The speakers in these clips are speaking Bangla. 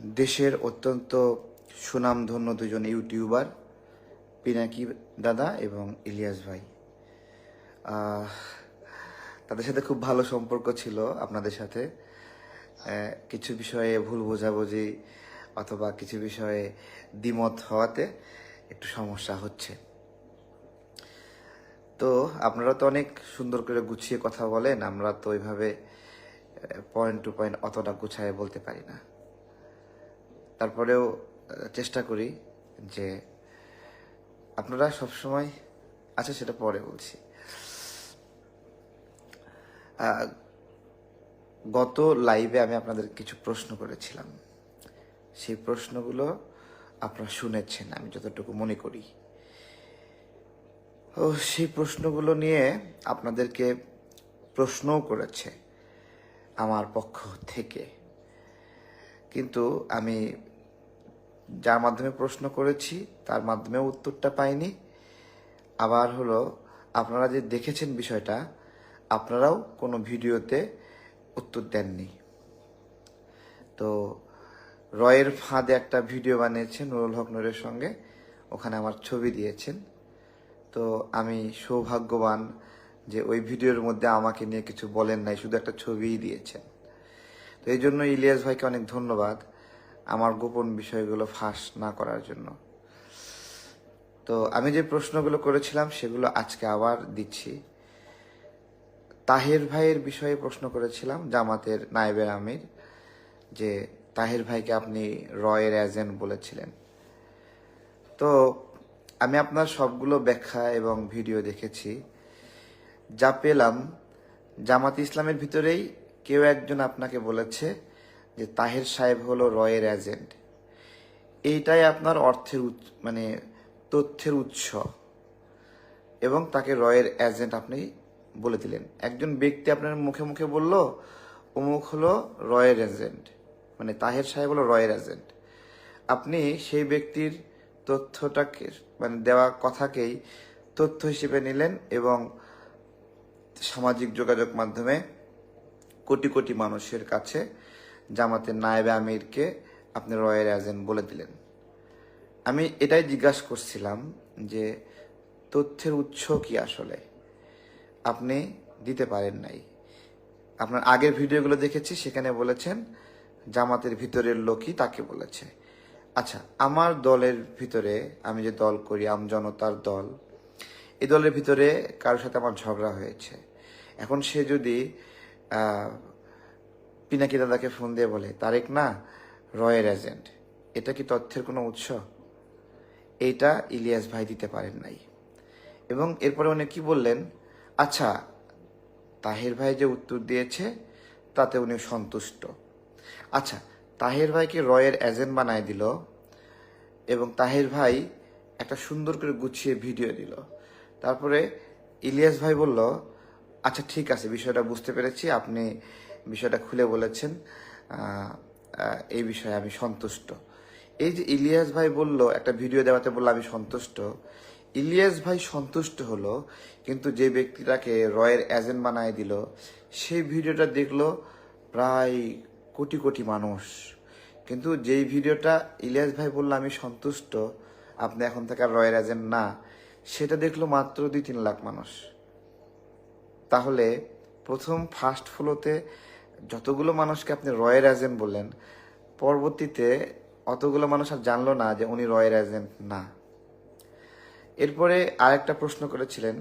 দেশের অত্যন্ত সুনামধন্য দুজন ইউটিউবার, পিনাকি দাদা এবং ইলিয়াস ভাই। তাদের সাথে খুব ভালো সম্পর্ক ছিল আপনাদের সাথে। কিছু বিষয়ে ভুল বোঝাবুঝি অথবা কিছু বিষয়ে দ্বিমত হওয়াতে একটু সমস্যা হচ্ছে। তো আপনারা তো অনেক সুন্দর করে গুছিয়ে কথা বলেন, আমরা তো ওইভাবে পয়েন্ট টু পয়েন্ট অতটা গুছায় বলতে পারি না। তারপরেও চেষ্টা করি যে আপনারা সবসময় আচ্ছা সেটা পরে বলছি। গত লাইভে আমি আপনাদের কিছু প্রশ্ন করেছিলাম। সেই প্রশ্নগুলো আপনারা শুনেছেন, আমি যতটুকু মনে করি। ও সেই প্রশ্নগুলো নিয়ে আপনাদেরকে প্রশ্নও করেছে আমার পক্ষ থেকে। কিন্তু আমি যার মাধ্যমে প্রশ্ন করেছি, তার মাধ্যমে উত্তরটা পাইনি। আবার হলো, আপনারা যে দেখেছেন বিষয়টা, আপনারাও কোনো ভিডিওতে উত্তর দেননি। তো রয়ের ফাঁদে একটা ভিডিও বানিয়েছেন নুরুল হক নুরের সঙ্গে, ওখানে আমার ছবি দিয়েছেন। তো আমি সৌভাগ্যবান যে ওই ভিডিওর মধ্যে আমাকে নিয়ে কিছু বলেন নাই, শুধু একটা ছবিই দিয়েছেন। তো এই জন্য ইলিয়াস ভাইকে অনেক ধন্যবাদ আমার গোপন বিষয়গুলো ফাঁস না করার জন্য। তো আমি যে প্রশ্নগুলো করেছিলাম সেগুলো আজকে আবার দিচ্ছি। তাহের ভাইয়ের বিষয়ে প্রশ্ন করেছিলাম জামাতের নায়েবের আমির যে, তাহের ভাইকে আপনি রয়ের এজেন্ট বলেছিলেন। তো আমি আপনার সবগুলো ব্যাখ্যা এবং ভিডিও দেখেছি। যা পেলাম জামাত ইসলামের ভিতরেই কেউ একজন আপনাকে বলেছে যে তাহের সাহেব হলো রয়ের এজেন্ট এইটাই আপনার অর্থের মানে তথ্যের উৎস। এবং তাকে রয়ের এজেন্ট আপনি বলে দিলেন। একজন ব্যক্তি আপনার মুখে মুখে বলল, অমুক হলো রয়ের এজেন্ট মানে তাহের সাহেব হলো রয়ের এজেন্ট আপনি সেই ব্যক্তির তথ্যটাকে মানে দেওয়া কথাকেই তথ্য হিসেবে নিলেন এবং সামাজিক যোগাযোগ মাধ্যমে কোটি কোটি মানুষের কাছে জামাতের নায়েবে আমিরকে আপনি রয়ের এজেন্ট বলে দিলেন। আমি এটাই জিজ্ঞাসা করছিলাম যে তথ্যের উৎস কি আসলে? আপনি দিতে পারেন নাই। আপনার আগের ভিডিওগুলো দেখেছি, সেখানে বলেছেন জামাতের ভিতরের লোকই তাকে বলেছে। আচ্ছা আমার দলের ভিতরে আমি যে দল করি, আম জনতার দল এই দলের ভিতরে কারোর সাথে আমার ঝগড়া হয়েছে। এখন সে যদি পিনাকি দাদাকে ফোন দিয়ে বলে, তারেক না, রয়ের এজেন্ট এটা কি তথ্যের কোনো উৎস? এইটা ইলিয়াস ভাই দিতে পারেন নাই। এবং এরপরে উনি কি বললেন? আচ্ছা তাহের ভাই যে উত্তর দিয়েছে, তাতে উনি সন্তুষ্ট। আচ্ছা তাহের ভাইকে রয়ের এজেন্ট বানায় দিল? এবং তাহের ভাই একটা সুন্দর করে গুছিয়ে ভিডিও দিল। তারপরে ইলিয়াস ভাই বলল আচ্ছা ঠিক আছে, বিষয়টা বুঝতে পেরেছি। আপনি বিষয়টা খুলে বলেছেন। এই বিষয়ে আমি সন্তুষ্ট। এই যে ইলিয়াস ভাই বলল, একটা ভিডিও দেওয়াতে বলল, আমি সন্তুষ্ট। ইলিয়াস ভাই সন্তুষ্ট হলো, কিন্তু যে ব্যক্তিটাকে রয়ের এজেন্ট বানায় দিল সেই ভিডিওটা দেখল প্রায় কোটি কোটি মানুষ। কিন্তু যেই ভিডিওটা ইলিয়াস ভাই বলল, আমি সন্তুষ্ট, আপনি এখন থেকে আর রয়ের এজেন্ট না, সেটা দেখল মাত্র দুই তিন লাখ মানুষ। তাহলে প্রথম ফার্স্ট ফ্লোতে যতগুলো মানুষকে আপনি রয়ের এজেন্ট বললেন, পরবর্তীতে অতগুলো মানুষ আর জানলো না যে উনি রয়ের এজেন্ট না। এরপরে আরেকটা প্রশ্ন করেছিলেন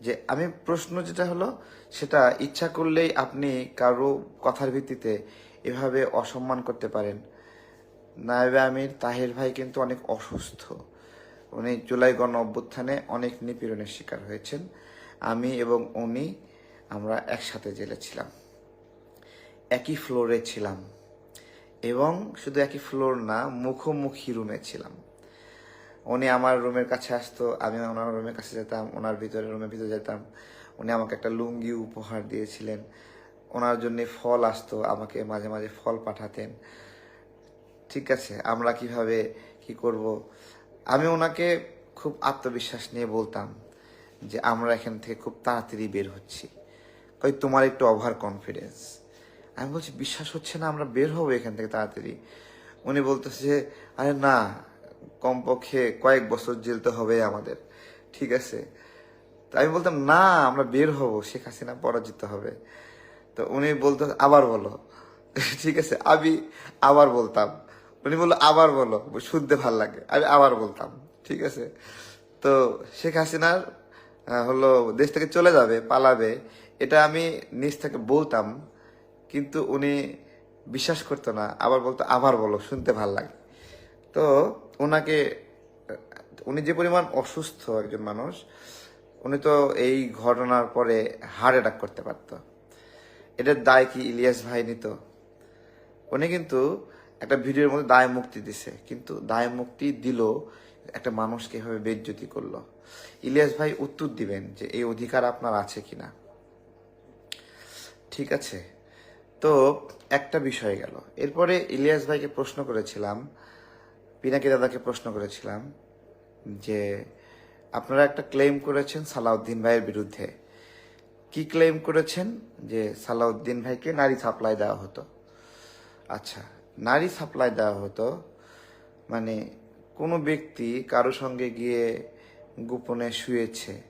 যে, আমি প্রশ্ন যেটা হলো, সেটা ইচ্ছা করলেই আপনি কারও কথার ভিত্তিতে এভাবে অসম্মান করতে পারেন। নায়েবে আমির, তাহের ভাই কিন্তু অনেক অসুস্থ। উনি জুলাই গণ অভ্যুত্থানে অনেক নিপীড়নের শিকার হয়েছেন। আমি এবং উনি আমরা একসাথে জেলে ছিলাম। একই ফ্লোরে ছিলাম এবং শুধু একই ফ্লোর না, মুখোমুখি রুমে ছিলাম। উনি আমার রুমের কাছে আসতো, আমি ওনার রুমের কাছে যেতাম, ওনার ভিতরে, রুমের ভিতরে যেতাম। উনি আমাকে একটা লুঙ্গি উপহার দিয়েছিলেন। ওনার জন্যে ফল আসতো, আমাকে মাঝে মাঝে ফল পাঠাতেন। ঠিক আছে, আমরা কীভাবে কি করব? আমি ওনাকে খুব আত্মবিশ্বাস নিয়ে বলতাম যে আমরা এখান থেকে খুব তাড়াতাড়ি বের হচ্ছি। কই তোমার একটু ওভার কনফিডেন্স আমি বলছি বিশ্বাস হচ্ছে না আমরা বের হব এখান থেকে তাড়াতাড়ি। উনি বলতেছে যে, আরে না কমপক্ষে কয়েক বছর জেল তো হবে আমাদের ঠিক আছে? তো আমি বলতাম না আমরা বের হব শেখ হাসিনা পরাজিত হবে। তো উনি বলতো আবার বলো। ঠিক আছে আমি আবার বলতাম। উনি বলল আবার বলো শুনতে ভালো লাগে। আমি আবার বলতাম ঠিক আছে? তো শেখ হাসিনার হলো দেশ থেকে চলে যাবে পালাবে। এটা আমি নিজ থেকে বলতাম, কিন্তু উনি বিশ্বাস করতো না, আবার বলতো, আবার বলো, শুনতে ভালো লাগে। তো ওনাকে উনি যে পরিমাণ অসুস্থ একজন মানুষ, উনি তো এই ঘটনার পরে হার্ট অ্যাটাক করতে পারতো। এটার দায় কি ইলিয়াস ভাই নিত উনি কিন্তু একটা ভিডিওর মধ্যে দায় মুক্তি দিছে, কিন্তু দায় মুক্তি দিল একটা মানুষকে এভাবে বেজ্জতি করল। ইলিয়াস ভাই উত্তর দিবেন যে এই অধিকার আপনার আছে কিনা। ঠিক আছে। তো একটা বিষয় গেল। এরপরে ইলিয়াস ভাইকে প্রশ্ন করেছিলাম, পিনাকি দাদাকে প্রশ্ন করেছিলাম যে, আপনারা একটা ক্লেম করেছেন সালাউদ্দিন ভাইয়ের বিরুদ্ধে। কি ক্লেম করেছেন? যে সালাউদ্দিন ভাইকে নারী সাপ্লাই দেওয়া হতো। আচ্ছা নারী সাপ্লাই দেওয়া হতো মানে কোনো ব্যক্তি কারও সঙ্গে গিয়ে গোপনে শুয়েছে,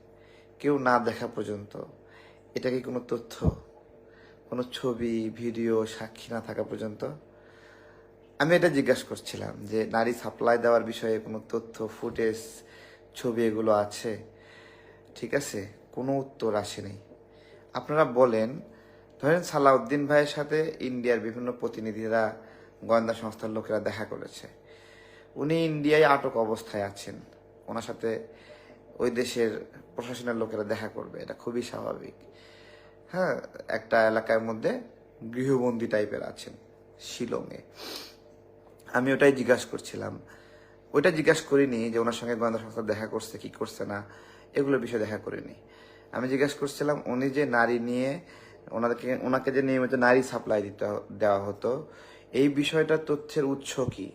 কেউ না দেখা পর্যন্ত, এটা কি কোনো তথ্য? কোনো ছবি, ভিডিও, সাক্ষী না থাকা পর্যন্ত আমি এটা জিজ্ঞাসা করছিলাম যে নারী সাপ্লাই দেওয়ার বিষয়ে কোনো তথ্য ফুটেজ ছবি এগুলো আছে? ঠিক আছে, কোনো উত্তর আসেনি। আপনারা বলেন, ধরেন সালাউদ্দিন ভাইয়ের সাথে ইন্ডিয়ার বিভিন্ন প্রতিনিধিরা, গোয়েন্দা সংস্থার লোকেরা দেখা করেছে। উনি ইন্ডিয়ায় আটক অবস্থায় আছেন। ওনার সাথে ওই দেশের প্রশাসনের লোকেরা দেখা করবে, এটা খুবই স্বাভাবিক। হ্যাঁ একটা এলাকার মধ্যে গৃহবন্দী টাইপের আছেন, শিলংয়ে। আমি ওটাই জিজ্ঞাসা করছিলাম। ওইটা জিজ্ঞাসা করিনি যে ওনার সঙ্গে গোয়েন্দা সংস্থা দেখা করছে, কি করছে না, এগুলো বিষয়ে দেখা করিনি। আমি জিজ্ঞাসা করছিলাম, উনি যে নারী নিয়ে, ওনাদেরকে, ওনাকে যে নিয়মিত নারী সাপ্লাই দিতে দেওয়া হতো, এই বিষয়টা তথ্যের উৎস কি?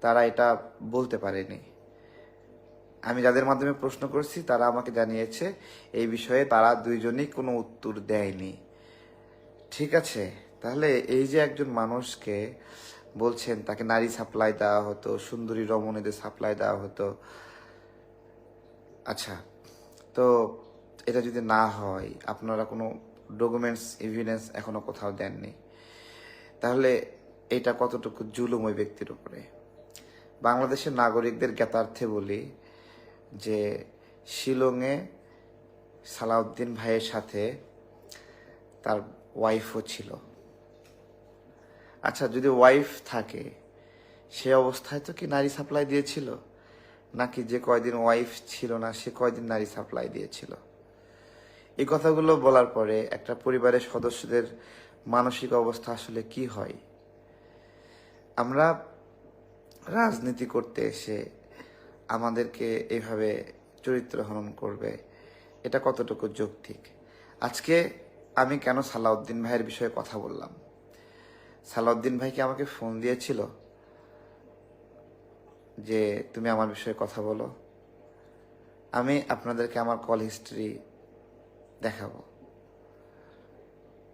তারা এটা বলতে পারেনি। আমি যাদের মাধ্যমে প্রশ্ন করছি, তারা আমাকে জানিয়েছে, এই বিষয়ে তারা দুইজনই কোনো উত্তর দেয়নি। ঠিক আছে, তাহলে এই যে একজন মানুষকে বলছেন, তাকে নারী সাপ্লাই দেওয়া হতো, সুন্দরী রমণীদের সাপ্লাই দেওয়া হতো। আচ্ছা তো এটা যদি না হয়, আপনারা কোনো ডকুমেন্টস এভিডেন্স এখনও কোথাও দেননি। তাহলে এটা কতটুকু জুলুম ওই ব্যক্তির উপরে? বাংলাদেশের নাগরিকদের জ্ঞাতার্থে বলি যে শিলংয়ে সালাউদ্দিন ভাইয়ের সাথে তার ওয়াইফও ছিল। আচ্ছা যদি ওয়াইফ থাকে, সে অবস্থায় তো কি নারী সাপ্লাই দিয়েছিল? নাকি যে কয়দিন ওয়াইফ ছিল না, সে কয়দিন নারী সাপ্লাই দিয়েছিল? এই কথাগুলো বলার পরে একটা পরিবারের সদস্যদের মানসিক অবস্থা আসলে কি হয়? আমরা রাজনীতি করতে এসে আমাদেরকে এভাবে চরিত্র হনন করবে, এটা কতটুকু যৌক্তিক? আজকে আমি কেন সালাউদ্দিন ভাইয়ের বিষয়ে কথা বললাম? সালাউদ্দিন ভাই কি আমাকে ফোন দিয়েছিল যে তুমি আমার বিষয়ে কথা বলো? আমি আপনাদেরকে আমার কল হিস্ট্রি দেখাবো।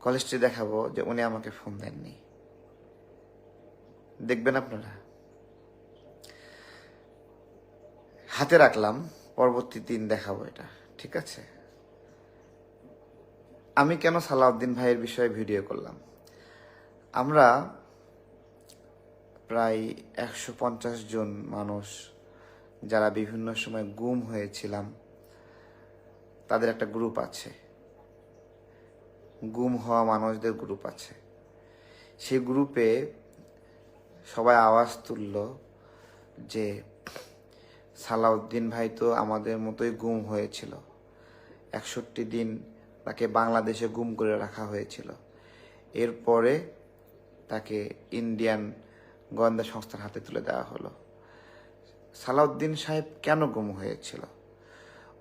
কল হিস্ট্রি দেখাবো যে উনি আমাকে ফোন দেননি। দেখবেন আপনারা? হাতে রাখলাম, পরবর্তী দিন দেখাবো এটা, ঠিক আছে? আমি কেন সালাউদ্দিন ভাইয়ের বিষয়ে ভিডিও করলাম? আমরা প্রায় একশো পঞ্চাশ জন মানুষ যারা বিভিন্ন সময় গুম হয়েছিলাম, তাদের একটা গ্রুপ আছে। গুম হওয়া মানুষদের গ্রুপ আছে। সেই গ্রুপে সবাই আওয়াজ তুলল যে সালাউদ্দিন ভাই তো আমাদের মতোই গুম হয়েছিল। একষট্টি দিন তাকে বাংলাদেশে গুম করে রাখা হয়েছিল। এরপরে তাকে ইন্ডিয়ান গোয়েন্দা সংস্থার হাতে তুলে দেওয়া হলো। সালাউদ্দিন সাহেব কেন গুম হয়েছিল?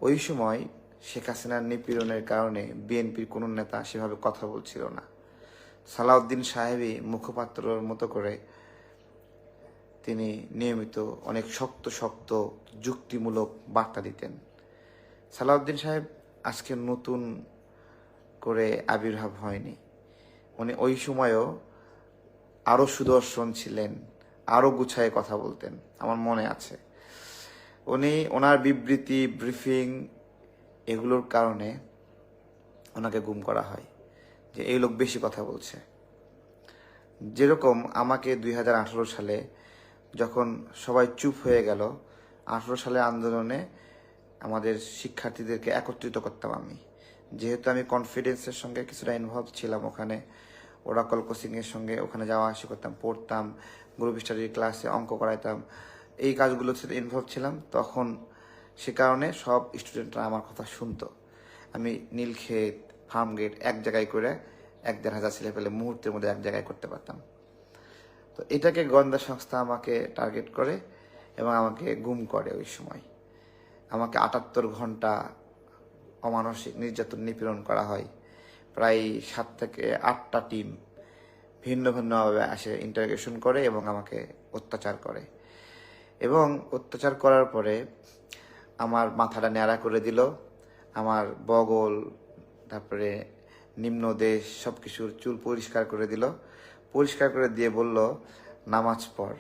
ওই সময় শেখ হাসিনার নিপীড়নের কারণে বিএনপির কোনো নেতা সেভাবে কথা বলছিল না। সালাউদ্দিন সাহেবই মুখপাত্রর মতো করে তিনি নিয়মিত অনেক শক্ত শক্ত, যুক্তিমূলক বার্তা দিতেন। সালাউদ্দিন সাহেব আজকে নতুন করে আবির্ভাব হয়নি। উনি ওই সময়ও আরও সুদর্শন ছিলেন আরও গুছায়ে কথা বলতেন, আমার মনে আছে। উনি ওনার বিবৃতি, ব্রিফিং এগুলোর কারণে ওনাকে গুম করা হয়, যে এই লোক বেশি কথা বলছে। যেরকম আমাকে দুই হাজার আঠেরো সালে যখন সবাই চুপ হয়ে গেল, আঠারো সালে আন্দোলনে আমাদের শিক্ষার্থীদেরকে একত্রিত করতাম আমি। যেহেতু আমি কনফিডেন্সের সঙ্গে কিছুটা ইনভলভ ছিলাম ওখানে ওরাকল কোচিংয়ের সঙ্গে ওখানে যাওয়া আসা করতাম, পড়তাম গ্রুপ স্টাডির ক্লাসে অঙ্ক করাইতাম, এই কাজগুলোর সাথে ইনভলভ ছিলাম। তখন সে কারণে সব স্টুডেন্টরা আমার কথা শুনতো। আমি নীলক্ষেত ফার্মগেট এক জায়গায় করে এক দেড় হাজার ছেলে পেলে মুহূর্তের মধ্যে এক জায়গায় করতে পারতাম। তো এটাকে গোয়েন্দা সংস্থা আমাকে টার্গেট করে এবং আমাকে গুম করে ওই সময়। আমাকে আটাত্তর ঘণ্টা অমানসিক নির্যাতন নিপীড়ন করা হয়। প্রায় সাত থেকে আটটা টিম ভিন্ন ভিন্নভাবে আসে ইন্টারগেশন করে এবং আমাকে অত্যাচার করে। এবং অত্যাচার করার পরে আমার মাথাটা ন্যাড়া করে দিল। আমার বগল, তারপরে নিম্ন দেশ সব কিছুর চুল পরিষ্কার করে দিল। পরিষ্কার করে দিয়ে বলল, নামাজ পড়।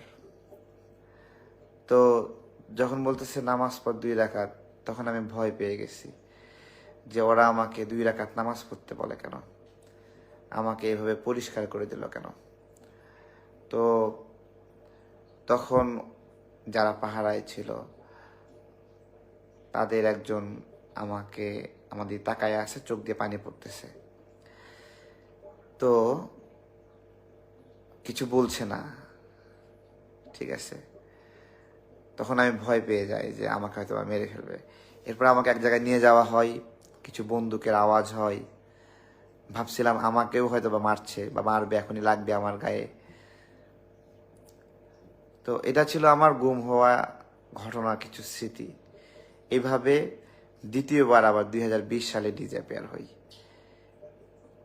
তো যখন বলতেছে, নামাজ পড় দুই রাকাত, তখন আমি ভয় পেয়ে গেছি যে ওরা আমাকে দুই রাকাত নামাজ পড়তে বলে কেন? আমাকে এভাবে পরিষ্কার করে দিল কেন? তো তখন যারা পাহারায় ছিল, তাদের একজন আমাকে আমাদের তাকায় আছে, চোখ দিয়ে পানি পড়তেছে। তো কিছু বলছে না। ঠিক আছে? তখন আমি ভয় পেয়ে যাই যে আমাকে হয়তো বা মেরে ফেলবে। এরপর আমাকে এক জায়গায় নিয়ে যাওয়া হয়, কিছু বন্দুকের আওয়াজ হয়। ভাবছিলাম আমাকেও হয়তো বা মারছে বা মারবে, এখনই লাগবে আমার গায়ে। তো এটা ছিল আমার গুম হওয়া ঘটনার কিছু স্মৃতি। এইভাবে দ্বিতীয়বার আবার দুই হাজার বিশ সালে ডিজিএফআইআর হই।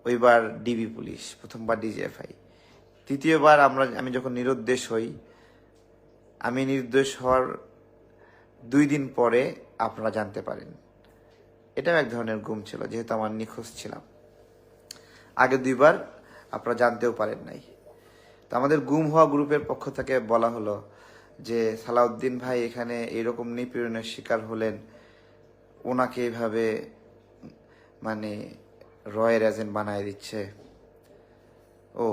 ওইবার ডিবি পুলিশ, প্রথমবার ডিজিএফআই। তৃতীয়বার আমরা, আমি যখন নিরুদ্দেশ হই, আমি নির্দোষ হওয়ার দুই দিন পরে আপনারা জানতে পারেন। এটাও এক ধরনের গুম ছিল, যেহেতু আমার নিখোঁজ ছিলাম। আগে দুইবার আপনারা জানতেও পারেন নাই। তো আমাদের গুম হওয়া গ্রুপের পক্ষ থেকে বলা হলো যে, সালাউদ্দিন ভাই এখানে এরকম নিপীড়নের শিকার হলেন, ওনাকে এইভাবে মানে রয়ের এজেন্ট বানায় দিচ্ছে। ও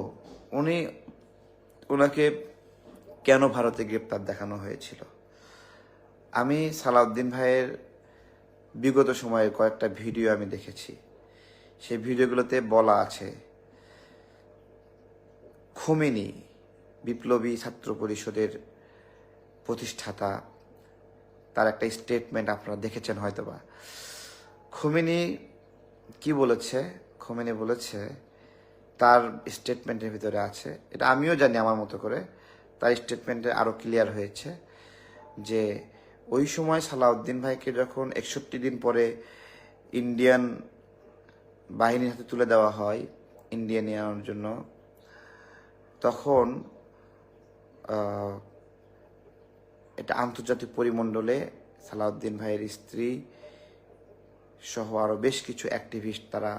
উনি ওনাকে কেন ভারতে গ্রেপ্তার দেখানো হয়েছিল? আমি সালাউদ্দিন ভাইয়ের বিগত সময়ের কয়েকটা ভিডিও আমি দেখেছি। সেই ভিডিওগুলোতে বলা আছে, খুমিনি বিপ্লবী ছাত্র পরিষদের প্রতিষ্ঠাতা, তার একটা স্টেটমেন্ট আপনারা দেখেছেন হয়তোবা। খুমিনি কি বলেছে? খুমিনি বলেছে তার স্টেটমেন্টের ভিতরে আছে। এটা আমিও জানি আমার মতো করে। তার স্টেটমেন্টে আরও ক্লিয়ার হয়েছে যে ওই সময় সালাউদ্দিন ভাইকে যখন একষট্টি দিন পরে ইন্ডিয়ান বাহিনীর হাতে তুলে দেওয়া হয় ইন্ডিয়া নিয়ে আনার জন্য, তখন এটা আন্তর্জাতিক পরিমণ্ডলে সালাউদ্দিন ভাইয়ের স্ত্রী সহ আরও বেশ কিছু অ্যাক্টিভিস্ট তারা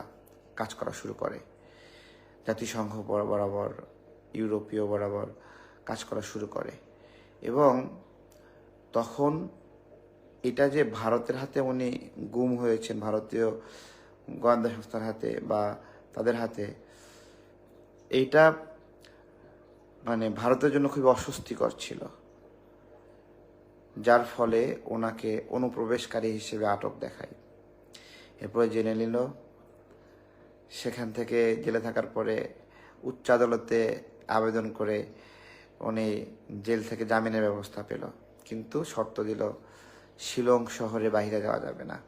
কাজ করা শুরু করে। জাতিসংঘ বরাবর, ইউরোপীয় বরাবর কাজ করা শুরু করে। এবং তখন এটা যে ভারতের হাতে উনি গুম হয়েছেন, ভারতীয় গোয়েন্দা সংস্থার হাতে বা তাদের হাতে, এইটা মানে ভারতের জন্য খুবই অস্বস্তিকর ছিল। যার ফলে ওনাকে অনুপ্রবেশকারী হিসেবে আটক দেখায়। এরপরে জেনে নিল সেখান থেকে জেলে থাকার পরে উচ্চ আদালতে আবেদন করে উনি জেল থেকে জামিনের ব্যবস্থা পেল। কিন্তু শর্ত দিল, শিলং শহরে বাইরে যাওয়া যাবে না।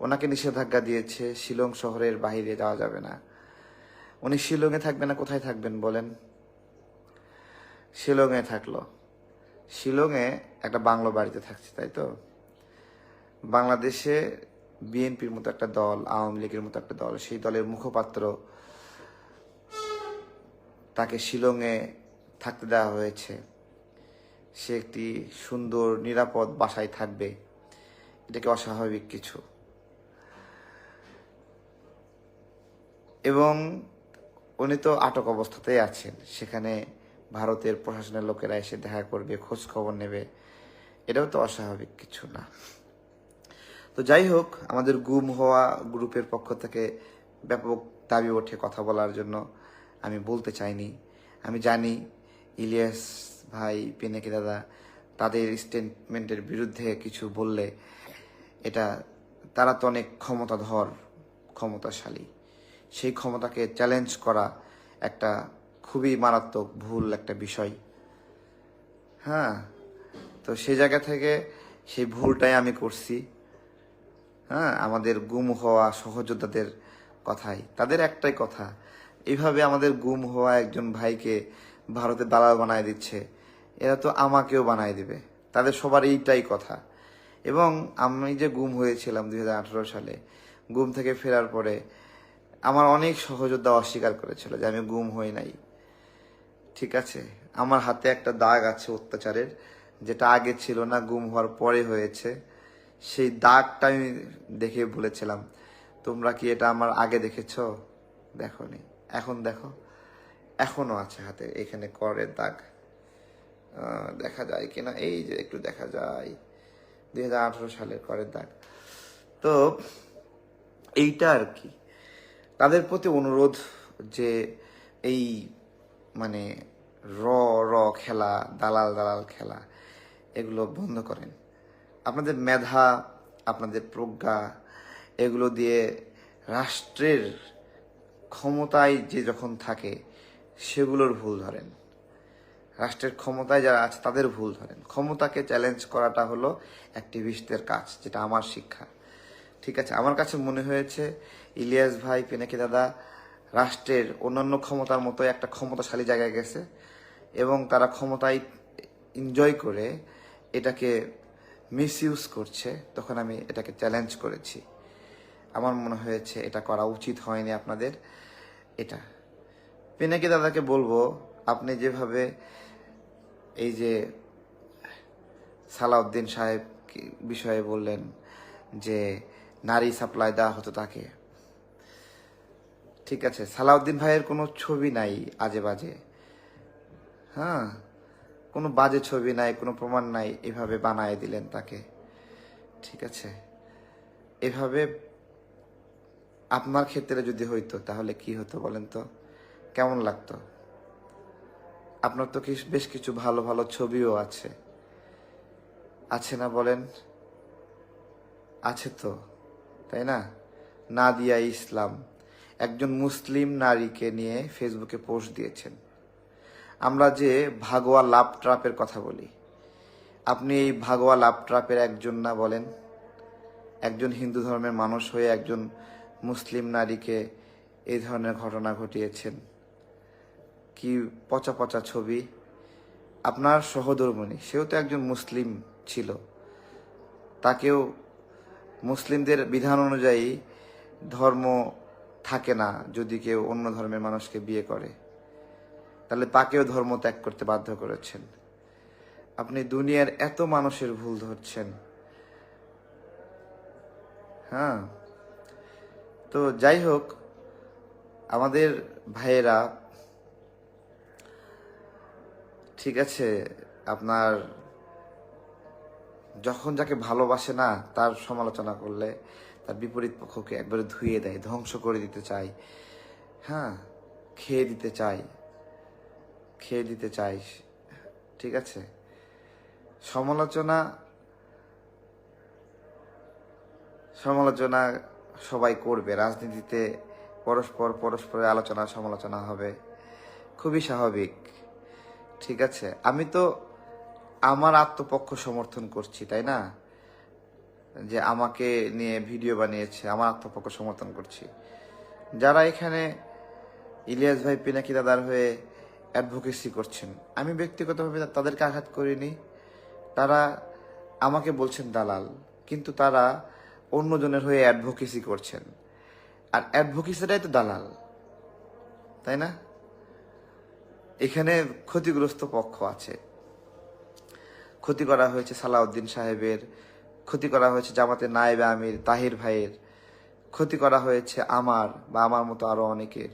ওনাকে নিষেধাজ্ঞা দিয়েছে, শিলং শহরের বাইরে যাওয়া যাবে না। উনি শিলংয়ে থাকবেন না, কোথায় থাকবেন বলেন? শিলংয়ে থাকল। শিলংয়ে একটা বাংলো বাড়িতে থাকছে, তাই তো? বাংলাদেশে বিএনপির মতো একটা দল, আওয়ামী লীগের মতো একটা দল, সেই দলের মুখপাত্র তাকে শিলংয়ে থাকতে দেওয়া হয়েছে। সে একটি সুন্দর, নিরাপদ বাসায় থাকবে। এটাকে অস্বাভাবিক কিছু। এবং উনি তো আটক অবস্থাতেই আছেন। সেখানে ভারতের প্রশাসনের লোকেরা এসে দেখা করবে, খোঁজ খবর নেবে। এটাও তো অস্বাভাবিক কিছু না। তো যাই হোক, আমাদের গুম হওয়া গ্রুপের পক্ষ থেকে ব্যাপক দাবি ওঠে কথা বলার জন্য। আমি বলতে চাইনি। আমি জানি ইলিয়াস ভাই, পিনাকি দাদা, তাদের স্টেটমেন্টের বিরুদ্ধে কিছু বললে এটা, তারা তো অনেক ক্ষমতাধর, ক্ষমতাশালী। সেই ক্ষমতাকে চ্যালেঞ্জ করা একটা খুবই মারাত্মক ভুল একটা বিষয়। হ্যাঁ তো সেই জায়গা থেকে সেই ভুলটাই আমি করছি। হ্যাঁ আমাদের গুম হওয়া সহযোদ্ধাদের কথাই। তাদের একটাই কথা এইভাবে আমাদের গুম হওয়া একজন ভাইকে ভারতে দালাল বানায় দিচ্ছে, এরা তো আমাকেও বানায় দিবে। তাদের সবার এইটাই কথা। এবং আমি যে গুম হয়েছিলাম দুই হাজার আঠারো সালে, গুম থেকে ফেরার পরে আমার অনেক সহযোদ্ধা অস্বীকার করেছিল যে আমি গুম হই নাই। ঠিক আছে, আমার হাতে একটা দাগ আছে অত্যাচারের, যেটা আগে ছিল না, গুম হওয়ার পরে হয়েছে। সেই দাগটা আমি দেখে বলেছিলাম। তোমরা কি এটা আমার আগে দেখেছ? দেখোনি। এখন দেখো। এখনও আছে হাতে। এখানে করের দাগ। দেখা যায় কিনা? এই যে একটু দেখা যায়। দুই হাজার আঠারো সালের করের দাগ। তো এইটা আর কি। তাদের প্রতি অনুরোধ যে এই মানে র র খেলা, দালাল দালাল খেলা, এগুলো বন্ধ করেন। আপনাদের মেধা, আপনাদের প্রজ্ঞা, এগুলো দিয়ে রাষ্ট্রের ক্ষমতায় যে যখন থাকে, সেগুলোর ভুল ধরেন। রাষ্ট্রের ক্ষমতায় যারা আছে, তাদের ভুল ধরেন। ক্ষমতাকে চ্যালেঞ্জ করাটা হলো অ্যাক্টিভিস্টদের কাজ, যেটা আমার শিক্ষা। ঠিক আছে, আমার কাছে মনে হয়েছে, ইলিয়াস ভাই, পিনাকি দাদা, রাষ্ট্রের অন্যান্য ক্ষমতার মতো একটা ক্ষমতাশালী জায়গায় গেছে, এবং তারা ক্ষমতায় এনজয় করে এটাকে মিসইউজ করছে, তখন আমি এটাকে চ্যালেঞ্জ করেছি। আমার মনে হয়েছে এটা করা উচিত হয়নি আপনাদের। এটা। পিনাকি দাদাকে বলব, আপনি যেভাবে এই যে সালাউদ্দিন সাহেব বিষয়ে বললেন যে নারী সাপ্লাই দেওয়া হতো তাকে। ঠিক আছে, সালাউদ্দিন ভাইয়ের কোনো ছবি নাই আজে বাজে। হ্যাঁ কোনো বাজে ছবি নাই, কোনো প্রমাণ নাই, এভাবে বানায় দিলেন তাকে। ঠিক আছে? এভাবে আপনার ক্ষেত্রে যদি হইতো, তাহলে কি হতো বলেন তো? কেমন লাগতো? আপনার তো বেশ কিছু ভালো ভালো ছবিও আছে। আছে না বলেন? আছে তো, তাই না? নাদিয়া ইসলাম, একজন মুসলিম নারীকে নিয়ে ফেসবুকে পোস্ট দিয়েছেন। আমরা যে ভাগোয়া লাভ ট্রাপের কথা বলি, আপনি এই ভাগোয়া লাভ ট্রাপের একজন না বলেন? একজন হিন্দু ধর্মের মানুষ হয়ে একজন মুসলিম নারীকে এই ধরনের ঘটনা ঘটিয়েছেন। কি পচা পচা ছবি? আপনার সহধর্মণী, সেও তো একজন মুসলিম ছিল। তাকেও মুসলিমদের বিধান অনুযায়ী ধর্ম থাকে না যদি কেউ অন্য ধর্মের মানুষকে বিয়ে করে। তাহলে তাকেও ধর্ম ত্যাগ করতে বাধ্য করেছেন। আপনি দুনিয়ার এত মানুষের ভুল ধরছেন। হ্যাঁ। তো যাই হোক, আমাদের ভাইয়েরা, ঠিক আছে, আপনার যখন যাকে ভালোবাসে না, তার সমালোচনা করলে তার বিপরীত পক্ষকে একবারে ধুয়ে দেয়, ধ্বংস করে দিতে চায়। হ্যাঁ খেয়ে দিতে চাই খেয়ে দিতে চাইস। ঠিক আছে? সমালোচনা সমালোচনা সবাই করবে। রাজনীতিতে পরস্পর পরস্পরের আলোচনা, সমালোচনা হবে। খুবই স্বাভাবিক। ঠিক আছে? আমি তো আমার আত্মপক্ষ সমর্থন করছি, তাই না? যে আমাকে নিয়ে ভিডিও বানিয়েছে, আমার আত্মপক্ষ সমর্থন করছি। যারা এখানে ইলিয়াস ভাই পিনাকি দাদার হয়ে অ্যাডভোকেসি করছেন। আমি ব্যক্তিগতভাবে তাদেরকে আঘাত করিনি। তারা আমাকে বলছেন দালাল, কিন্তু তারা অন্যজনের হয়ে অ্যাডভোকেসি করছেন। আর অ্যাডভোকেসিটাই তো দালাল, তাই না? এখানে ক্ষতিগ্রস্ত পক্ষ আছে। ক্ষতি করা হয়েছে সালাউদ্দিন সাহেবের, ক্ষতি করা হয়েছে জামাতের নায়েবে আমির তাহির ভাইয়ের, ক্ষতি করা হয়েছে আমার বা আমার মতো আরও অনেকের,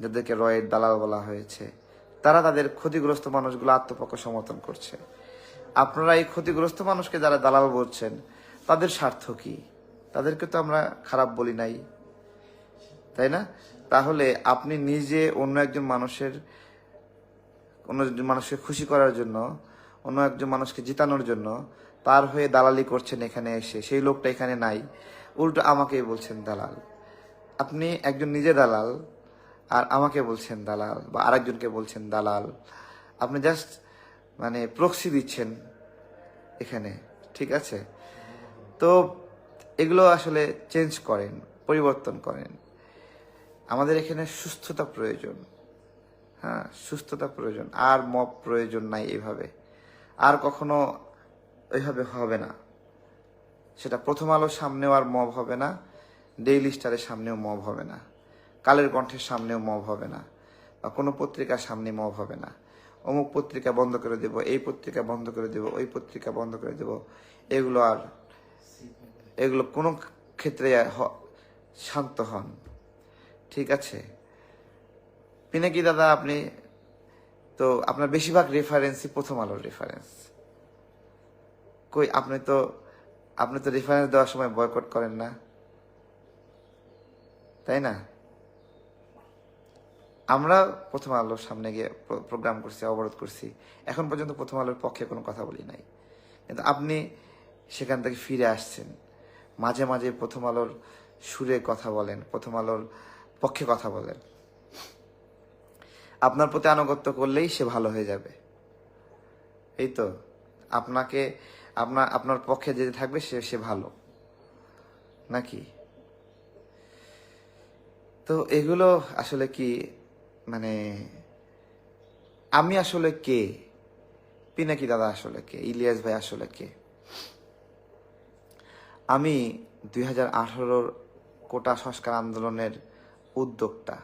যাদেরকে রয়ের দালাল বলা হয়েছে। তারা তাদের ক্ষতিগ্রস্ত মানুষগুলো আত্মপক্ষ সমর্থন করছে। আপনারা এই ক্ষতিগ্রস্ত মানুষকে যারা দালাল বলছেন, তাদের স্বার্থ কি? তাদেরকে তো আমরা খারাপ বলি নাই। তাই না? তাহলে আপনি নিজে অন্য একজন মানুষের, অন্য মানুষকে খুশি করার জন্য, অন্য একজন মানুষকে জিতানোর জন্য তার হয়ে দালালি করছেন এখানে এসে, সেই লোকটা এখানে নাই। উল্টো আমাকেই বলছেন দালাল। আপনি একজন নিজে দালাল আর আমাকে বলছেন দালাল বা আরেকজনকে বলছেন দালাল। আপনি জাস্ট মানে প্রক্সি দিচ্ছেন এখানে, ঠিক আছে? তো এগুলো আসলে চেঞ্জ করেন, পরিবর্তন করেন। আমাদের এখানে সুস্থতা প্রয়োজন। হ্যাঁ সুস্থতা প্রয়োজন। আর মব প্রয়োজন নাই এভাবে। আর কখনো ওইভাবে হবে না। সেটা প্রথম আলোর সামনেও আর মব হবে না। ডেইলি স্টারের সামনেও মব হবে না। কালের কণ্ঠের সামনেও মব হবে না, বা কোনো পত্রিকার সামনে মব হবে না। অমুক পত্রিকা বন্ধ করে দেব, এই পত্রিকা বন্ধ করে দেব, ওই পত্রিকা বন্ধ করে দেব। এগুলো আর এগুলো কোনো ক্ষেত্রে শান্ত হন। ঠিক আছে? পিনাকি দাদা, আপনি তো আপনার বেশিরভাগ রেফারেন্সই প্রথম আলোর রেফারেন্স কই, আপনি তো আপনি তো রেফারেন্স দেওয়ার সময় বয়কট করেন না। তাই না? আমরা প্রথম আলোর সামনে গিয়ে প্রোগ্রাম করছি, অবরোধ করছি। এখন পর্যন্ত প্রথম আলোর পক্ষে কোনো কথা বলি নাই। কিন্তু আপনি সেখান থেকে ফিরে আসছেন। মাঝে মাঝে প্রথম আলোর সুরে কথা বলেন, প্রথম আলোর পক্ষে কথা বলেন। আপনার প্রতি আনুগত্য করলেই সে ভালো হয়ে যাবে। এই তো, আপনাকে আপনার আপনার পক্ষে যেতে থাকবে সে সে ভালো। নাকি? তো এগুলো আসলে কি মানে আমি আসলে কে? পিনাকি দাদা আসলে কে? ইলিয়াস ভাই আসলে কে? আমি দুই হাজার আঠারোর কোটা সংস্কার আন্দোলনের উদ্যোক্তা।